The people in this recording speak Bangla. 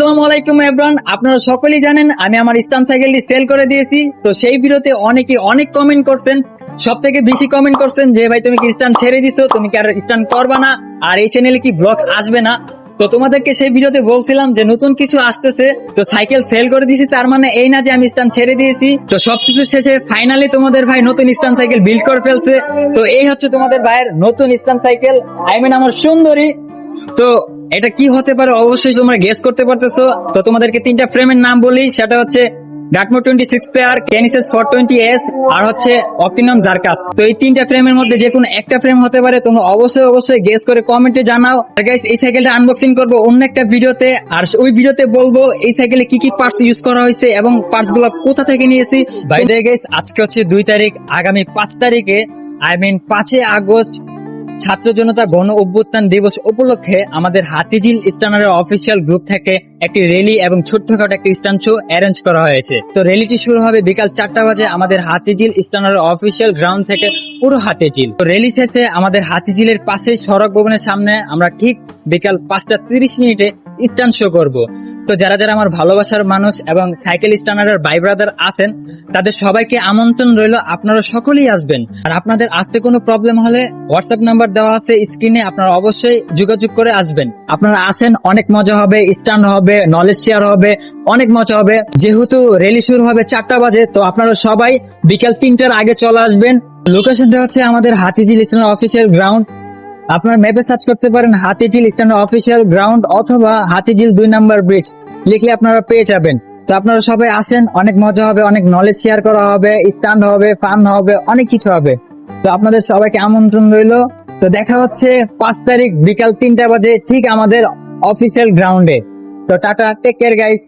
আসসালামু আলাইকুম এভরান আপনারা সকলেই জানেন, আমি আমার স্টান সাইকেলটি সেল করে দিয়েছি। তো সেই ভিডিওতে অনেকে অনেক কমেন্ট করছেন সব থেকে বেশি কমেন্ট করছেন যে, ভাই, তুমি কি স্টান ছেড়ে দিছো? তুমি কি আর স্টান করবা না? আর এই চ্যানেলে কি ব্লগ আসবে না? তো তোমাদেরকে সেই ভিডিওতে বলছিলাম যে, নতুন কিছু আসতেছে, তো সাইকেল সেল করে দিয়েছি। তার মানে এই না যে আমি স্টান ছেড়ে দিয়েছি। তো সবকিছু শেষে ফাইনালি তোমাদের ভাই নতুন স্টান সাইকেল বিল্ড করে ফেলছে। তো এই হচ্ছে তোমাদের ভাইয়ের নতুন স্টান সাইকেল। আই মিন আমার সুন্দরী। তো এটা কি হতে পারে? অবশ্যই তোমরা গেস করতে পারতেছো। তো তোমাদেরকে তিনটা ফ্রেমের নাম বলি। সেটা হচ্ছে ডাটমো টোয়েন্টি সিক্স পেয়ার ফোর টোয়েন্টি এস আর হচ্ছে তো এই তিনটা ফ্রেমের মধ্যে যে কোনো একটা ফ্রেম হতে পারে, তোমরা অবশ্যই অবশ্যই গেস করে কমেন্টে জানাও। গাইস এই সাইকেলটা আনবক্সিং করব অন্য একটা ভিডিওতে। আর ওই ভিডিওতে বলব, এই সাইকেলে কি কি পার্টস ইউজ করা হয়েছে এবং পার্টসগুলো কোথা থেকে নিয়েছি। বাই দ্য গাইস আজকে হচ্ছে দুই তারিখ। আগামী পাঁচ তারিখে আই মিন পাঁচই আগস্ট ছাত্র জনতা গণ অভ্যুত্থান দিবস উপলক্ষে আমাদের হাতিঝিল স্টানারের অফিসিয়াল গ্রুপ থেকে একটি র্যালি এবং ছোট্টখাটো একটি স্টান শো অ্যারেঞ্জ করা হয়েছে। তো র্যালিটি শুরু হবে বিকাল চারটা বাজে আমাদের হাতিঝিল স্টানারের অফিসিয়াল গ্রাউন্ড থেকে পুরো হাতিঝিল। তো র্যালি শেষে আমাদের হাতিঝিলের পাশে সড়ক ভবনের সামনে আমরা ঠিক বিকাল পাঁচটা তিরিশ মিনিটে স্টান শো করব। তো যারা যারা আমার ভালোবাসার মানুষ এবং সাইকেল স্টানারের ভাই ব্রাদার আছেন, তাদের সবাইকে আমন্ত্রণ রইল, আপনারা সকলেই আসবেন। আর আপনাদের আসতে কোনো প্রবলেম হলে হোয়াটসঅ্যাপ নাম্বার দেওয়া আছে স্ক্রিনে, আপনারা অবশ্যই যোগাযোগ করে আসবেন। আপনারা আসেন, অনেক মজা হবে, স্টান হবে নলেজ শেয়ার হবে, অনেক মজা হবে। যেহেতু রেলি শুরু হবে চারটা বাজে, তো আপনারা সবাই বিকাল তিনটার আগে চলে আসবেন। লোকেশনটা হচ্ছে আমাদের হাতিঝিল স্টানার অফিসের গ্রাউন্ড আপনার ম্যাপে সার্চ করতে পারেন হাতিঝিল স্ট্যান্ড অফিসিয়াল গ্রাউন্ড অথবা হাতিঝিল দুই নাম্বার ব্রিজ লিখলে আপনারা পেয়ে যাবেন। তো আপনারা সবাই আসেন, অনেক মজা হবে, অনেক নলেজ শেয়ার করা হবে স্ট্যান্ড হবে ফান হবে, অনেক কিছু হবে। তো আপনাদের সবাইকে আমন্ত্রণ রইল। তো দেখা হচ্ছে পাঁচ তারিখ বিকাল তিনটা বাজে ঠিক আমাদের অফিসিয়াল গ্রাউন্ডে তো টাটা টেক কেয়ার গাইস